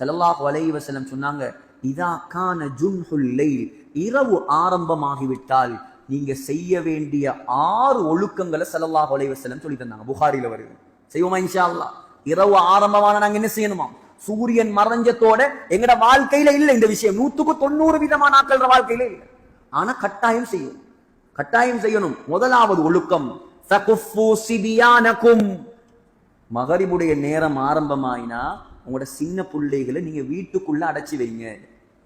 ஸல்லல்லாஹு வலைவ செல்லம் சொன்னாங்க இதா கான ஜுன்ஹுல்லை இரவு ஆரம்பமாகிவிட்டால் நீங்க செய்ய வேண்டிய ஆறு ஒழுக்கங்களை ஸல்லல்லாஹு அலைஹி வஸல்லம் சொல்லி தந்தாங்க புகாரில வருது. செய்வோமா இன்ஷா அல்லா இரவு ஆரம்பமான நாங்க என்ன செய்யணுமா? சூரியன் மறைஞ்சத்தோட எங்கட வாழ்க்கையில இல்ல இந்த விஷயம். நூத்துக்கு தொண்ணூறு விதமான ஆட்கள வாழ்க்கையில இல்லை. ஆனா கட்டாயம் செய்யும் கட்டாயம் செய்யணும். முதலாவது ஒழுக்கம் ஃபகுஃபு சிபியானக்கும். மகரிபுடைய நேரம் ஆரம்பமாயினா உங்களோட சின்ன பிள்ளைகளை நீங்க வீட்டுக்குள்ள அடைச்சி வைங்க.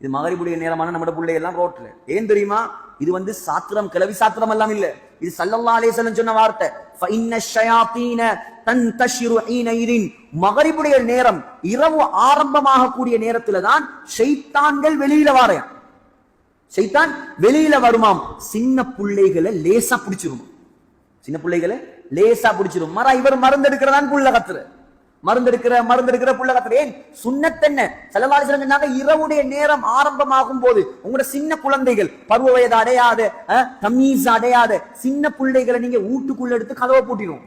இது மகரிபுடைய நேரமான நம்ம பிள்ளை எல்லாம் ரோட்ல. ஏன் தெரியுமா? இது வந்து சாத்திரம் கிளவி சாத்திரம் எல்லாம் இல்ல. இது சல்லல்லா அலைஹிஸ்ஸலாம் சொன்ன வார்த்தை. தன் ஷயாத்தீன மகரிபுடைய நேரம் இரவு ஆரம்பமாக கூடிய நேரத்துல தான் ஷைத்தான்கள் வெளியில வாரையாம் ஷைத்தான் வெளியில வருமாம். சின்ன பிள்ளைகளை லேசா பிடிச்சிருமா சின்ன பிள்ளைகளை லேசா பிடிச்சிரும் மர இவர் மருந்தெடுக்கிறதான் புள்ள கத்துற மருந்தெடுக்கிற மருந்தெடுக்கிற புள்ள கத்துற ஏன்? சுண்ணத்தென்ன? செலவாளி சொன்னாங்க இரவுடைய நேரம் ஆரம்பமாகும் போது உங்களோட சின்ன குழந்தைகள் பருவ வயது அடையாத அஹ், தமீஸ் அடையாத சின்ன பிள்ளைகளை நீங்க வீட்டுக்குள்ள எடுத்து கதவை பூட்டிடும்.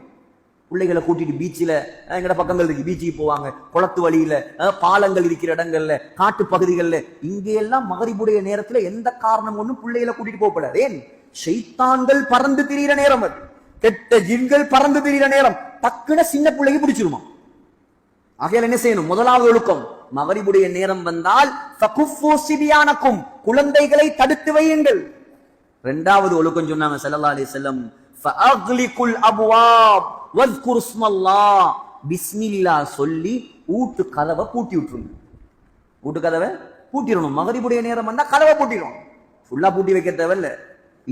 பிள்ளைகளை கூட்டிட்டு பீச்சில் எங்கட பக்கங்கள் இருக்கு பீச்சுக்கு போவாங்க. குளத்து வழியில பாலங்கள் இருக்கிற இடங்கள்ல காட்டு பகுதிகளில். இங்க எல்லாம் மகரிபுடைய நேரத்துல எந்த காரணம் ஒன்றும் பிள்ளைகளை கூட்டிட்டு போகப்படாது ஏன்? ஷைத்தான்கள் பறந்து திரியிற நேரம் அது. கெட்ட ஜின்கள் பறந்து திரியிற நேரம். டக்குன சின்ன பிள்ளைக்கு பிடிச்சிருமா? ஆகையால் என்ன செய்யணும்? முதலாவது ஒழுக்கம். மகரிபுடைய நேரம் வந்தால் சிபியானக்கும் குழந்தைகளை தடுத்து வையுங்கள். இரண்டாவது ஒழுக்கம் சொன்னாங்க ஸல்லல்லாஹு அலி செல்லம் ஃபஅக்லிகுல் அப்வாப் வذ்குர் இஸ்மல்லாஹ் சொல்லி ஊட்டு கதவை பூட்டி விட்டுருங்க. ஊட்டு கதவை பூட்டிடணும். மகரிபுடைய நேரம் வந்தா கதவை பூட்டிடணும் ஃபுல்லா பூட்டி வைக்க தேவையில்ல.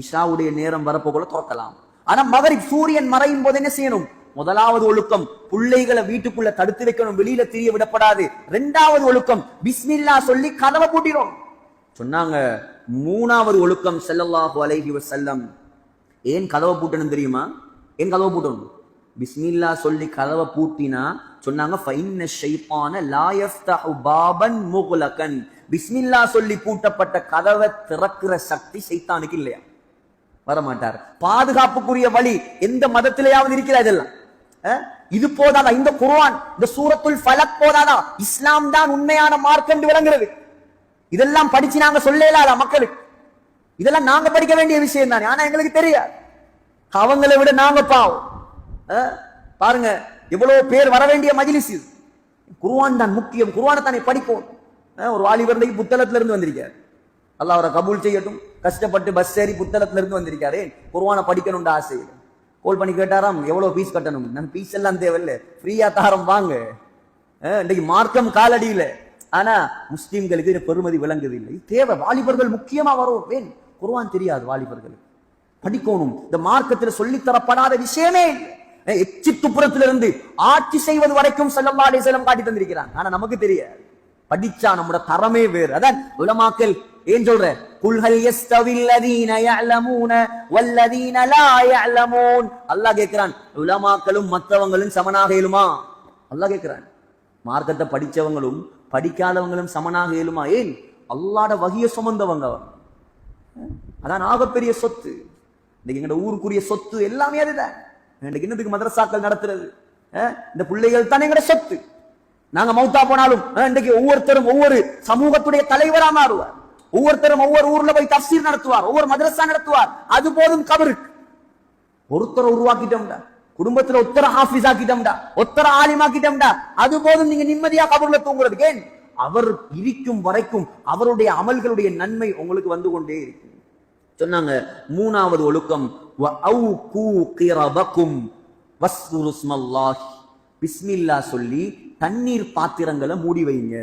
இஷாவுடைய நேரம் வரப்போக்குள்ள திறக்கலாம். ஆனா மகரிப் சூரியன் மறையும் போது என்ன செய்யணும்? முதலாவது ஒழுக்கம் பிள்ளைகளை வீட்டுக்குள்ள தடுத்து வைக்கணும் வெளியில தெரிய விடப்படாது. ரெண்டாவது ஒழுக்கம் பிஸ்மில்லா சொல்லி கதவை பூட்டிடும் சொன்னாங்க மூணாவது ஒழுக்கம் செல்லல்லாஹு அலைஹி வசல்லம் ஏன் கதவை பூட்டணும் தெரியுமா? ஏன் கதவை பூட்டணும்? பிஸ்மில்லா சொல்லி கதவை பூட்டினா சொன்னாங்க ஃபைன்ன ஷைப்பான லா பாபன் முக்லகன் பிஸ்மில்லா சொல்லி பூட்டப்பட்ட கதவை திறக்கிற சக்தி சைத்தானுக்கு இல்லையா? வரமாட்டார். பாதுகாப்புக்குரிய வழி எந்த மதத்திலேயாவது இருக்கிறா இதெல்லாம்? இது போதாதா? இந்த குர்வான் இந்த சூரத்துல் ஃபலக் போதாதா? இஸ்லாம் தான் உண்மையான மார்க் என்று விளங்குறது. இதெல்லாம் படிச்சு நாங்க சொல்லலாதா மக்களுக்கு இதெல்லாம் நாங்க படிக்க வேண்டிய விஷயம் தானே. ஆனா எங்களுக்கு தெரியாது. அவங்களை விட நாங்க பாவம். பாருங்க எவ்வளவு பேர் வர வேண்டிய மஜிலிஸ் இது. தான் முக்கியம். குருவானை தானே படிப்போம். ஒரு வாலிபர் புத்தளத்துல புத்தகத்துல இருந்து வந்திருக்காரு. அல்லாஹ் அவரை கபூல் செய்யட்டும். கஷ்டப்பட்டு பஸ் ஏறி புத்தகத்துல இருந்து வந்திருக்காரு. குருவானை படிக்கணும்னு ஆசை கோல் பண்ணி கேட்டாராம் எவ்வளோ பீஸ் கட்டணும்? நான் பீஸ் எல்லாம் தேவையில்ல. ஃப்ரீயா தாரம் வாங்க. இன்னைக்கு மார்க்கம் காலடியில். ஆனா முஸ்லீம்களுக்கு இது பெருமதி விளங்குது இல்லை தேவை. வாலிபர்கள் முக்கியமா வரும். ஏன்? குருவான் தெரியாது வாலிபர்களுக்கு. படிக்கணும். இந்த மார்க்கத்தில் சொல்லித்தரப்படாத விஷயமே எச்சி துப்புரத்திலிருந்து ஆட்சி செய்வது வரைக்கும் செல்லம் அலைஹி செல்லம் காட்டி தந்திருக்கிறான். ஆனா நமக்கு தெரியாது. படிச்சா நம்மளோட தரமே வேறு. அதான் உலமாக்கல் ஏன் சொல்ற? குல்ஹல் யஸ்தவில் லதீன யஅலமூன வல்லதீன லா யஅலமூன். அல்லாஹ் கேக்குறான் உலமாக்களும் மத்தவங்களும் சமனாக இயலுமா அல்லாஹ் கேக்குறான் மார்க்கத்தை படிச்சவங்களும் படிக்காதவங்களும் சமனாக இயலுமா ஏன்? அல்லாட வகிய சுமந்தவங்க அதான் ஆகப்பெரிய சொத்து. இன்னைக்கு எங்கட ஊருக்குரிய சொத்து எல்லாமே அதுதான். இன்னைக்கு இன்னதுக்கு மதரசாக்கள் நடத்துறது? இந்த பிள்ளைகள் தானே எங்கட சொத்து. நாங்க மௌத்தா போனாலும் அஹ், இன்னைக்கு ஒவ்வொருத்தரும் ஒவ்வொரு சமூகத்துடைய தலைவரா மாறுவார். ஒவ்வொருத்தரும் ஒவ்வொரு ஊர்ல போய் தப்சீர் நடத்துவார் ஒவ்வொரு மதரசா நடத்துவார். அது போதும் கபருக்கு ஒருத்தரை உருவாக்கிட்டோம்டா. குடும்பத்துல ஒத்தர ஹாஃபிஸ் ஆக்கிட்டோம்டா. ஒத்தர ஆலிமாக்கிட்டோம்டா அது போதும் நீங்க நிம்மதியா கபர்ல தூங்குறதுக்கு. ஏன்? அவர் இருக்கும் வரைக்கும் அவருடைய அமல்களுடைய நன்மை உங்களுக்கு வந்து கொண்டே இருக்கும். சொன்னாங்க மூணாவது ஒழுக்கம் கிரபக்கும் பிஸ்மில்லா சொல்லி தண்ணீர் பாத்திரங்களை மூடி வைங்க.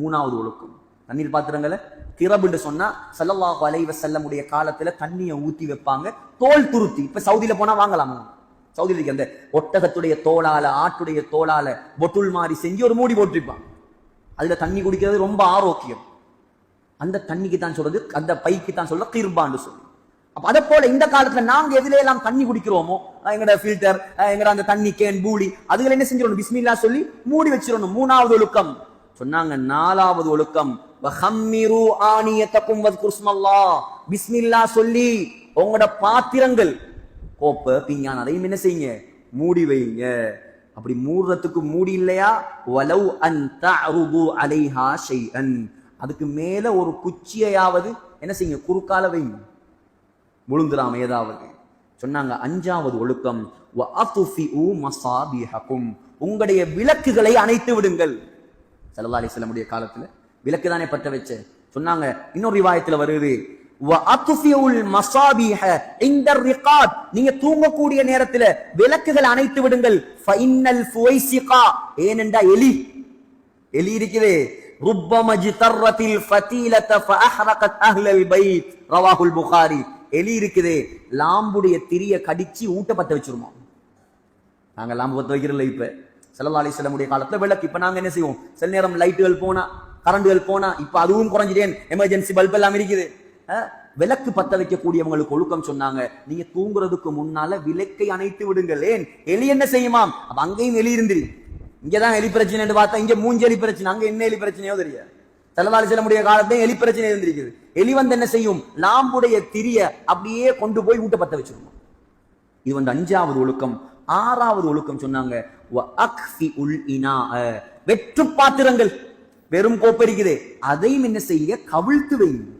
மூணாவது ஒழுக்கம். தண்ணீர் பாத்திரங்களை திரபுன்னு சொன்னா சல்லல்லாஹு அலைவ செல்லமுடைய காலத்துல தண்ணியை ஊத்தி வைப்பாங்க. தோல் துருத்தி. இப்ப சவுதியில போனா வாங்கலாமா? சவுதியில அந்த ஒட்டகத்துடைய தோளால ஆட்டுடைய தோளால பொட்டுள் மாதிரி செஞ்சு ஒரு மூடி போட்டிருப்பான். அதுல தண்ணி குடிக்கிறது ரொம்ப ஆரோக்கியம். அந்த தண்ணிக்கு தான் சொல்றது அந்த பைக்கு தான் சொல்ற கிர்பான்னு சொல்லி. அப்ப அதை போல இந்த காலத்துல நாங்க எதுல எல்லாம் தண்ணி குடிக்கிறோமோ எங்களோட எங்கட ஃபில்டர் எங்கட அந்த தண்ணி கேன் பூலி அதுல என்ன செஞ்சிடணும்? பிஸ்மில்லா சொல்லி மூடி வச்சிடணும். மூணாவது ஒழுக்கம். சொன்னாங்க நாலாவது ஒழுக்கம். பிஸ்மில்லா சொல்லி உங்களோட பாத்திரங்கள். கோப்பை பிஞ்ஞான் அதையும் என்ன செய்யுங்க? மூடி வைங்க அப்படி மூடுறதுக்கு மூடி இல்லையா? வலவ் அன் தஅருது அலைஹா ஷைஅன். அதுக்கு மேல ஒரு குச்சியையாவது என்ன செய்யுங்க? குறுக்கால வைங்க. விழுந்துராம ஏதாவது. சொன்னாங்க அஞ்சாவது ஒழுக்கம். உங்களுடைய விளக்குகளை அணைத்து விடுங்கள். சல்லா அலிஸ்லமுடைய காலத்துல. விளக்கு தானே பற்ற வச்ச? சொன்னாங்க இன்னொரு ரிவாயத்துல வருது வஅத்ஃபிஉல் இந்த நீங்க தூங்கக்கூடிய நேரத்துல விளக்குகள் அணைத்து விடுங்கள். ஃபைனல் ஃபுவைசிகா. ஏனென்றா எலி. எலி இருக்குது. ருப்பம ஜிதர்ரத்தில் ஃபதீலத புகாரி. எலி இருக்குது. லாம்புடைய திரிய கடிச்சு ஊட்ட பத்த வச்சிருமா? நாங்க லாம்பு பத்த வைக்கிறோம்ல இப்ப. ஸல்லல்லாஹு அலைஹி வஸல்லமுடைய காலத்துல விளக்கு. இப்ப நாங்க என்ன செய்வோம்? சில நேரம் லைட்டுகள் போனா கரண்டுகள் போனா இப்ப அதுவும் குறைஞ்சிட்டேன். எமர்ஜென்சி பல்ப் எல்லாம் இருக்குது. அஹ், விளக்கு பத்த வைக்கக்கூடியவங்களுக்கு ஒழுக்கம் சொன்னாங்க. நீங்க தூங்குறதுக்கு முன்னால விளக்கை அணைத்து விடுங்கள். ஏன்? எலி என்ன செய்யுமாம்? அப்ப அங்கேயும் எலி இருந்திரி. இங்கதான் எலி பிரச்சனை பார்த்தா இங்க மூஞ்சி எலி பிரச்சனை அங்க என்ன எலி பிரச்சனையோ தெரியாது. செல்ல முடிய காலத்தையும் எலி பிரச்சனை இருந்திருக்குது. எலி வந்து என்ன செய்யும்? லாம்புடைய திரிய அப்படியே கொண்டு போய் ஊட்ட பத்த வச்சிருக்கும் இது வந்து அஞ்சாவது ஒழுக்கம். ஆறாவது ஒழுக்கம் சொன்னாங்க. வெற்று பாத்திரங்கள். வெறும் கோப்பரிக்குதே. அதையும் என்ன செய்ய? கவிழ்த்து வைங்க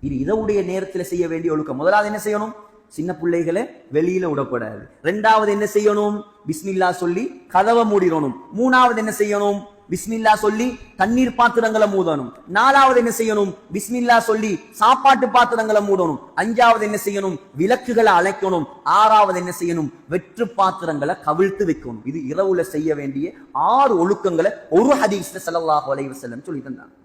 இது இதவுடைய நேரத்துல செய்ய வேண்டிய ஒழுக்கம். முதலாவது என்ன செய்யணும்? சின்ன பிள்ளைகளை வெளியில விடக்கூடாது. ரெண்டாவது என்ன செய்யணும்? பிஸ்மில்லா சொல்லி கதவை மூடிடணும். மூணாவது என்ன செய்யணும்? பிஸ்மில்லா சொல்லி தண்ணீர் பாத்திரங்களை மூடணும். நாலாவது என்ன செய்யணும்? பிஸ்மில்லா சொல்லி சாப்பாட்டு பாத்திரங்களை மூடணும். அஞ்சாவது என்ன செய்யணும்? விளக்குகளை அழைக்கணும். ஆறாவது என்ன செய்யணும்? வெற்று பாத்திரங்களை கவிழ்த்து வைக்கணும். இது இரவுல செய்ய வேண்டிய ஆறு ஒழுக்கங்களை ஒரு ஹதீஸ்ல செலவாக அலைஹி வஸல்லம் சொல்லி தந்தாங்க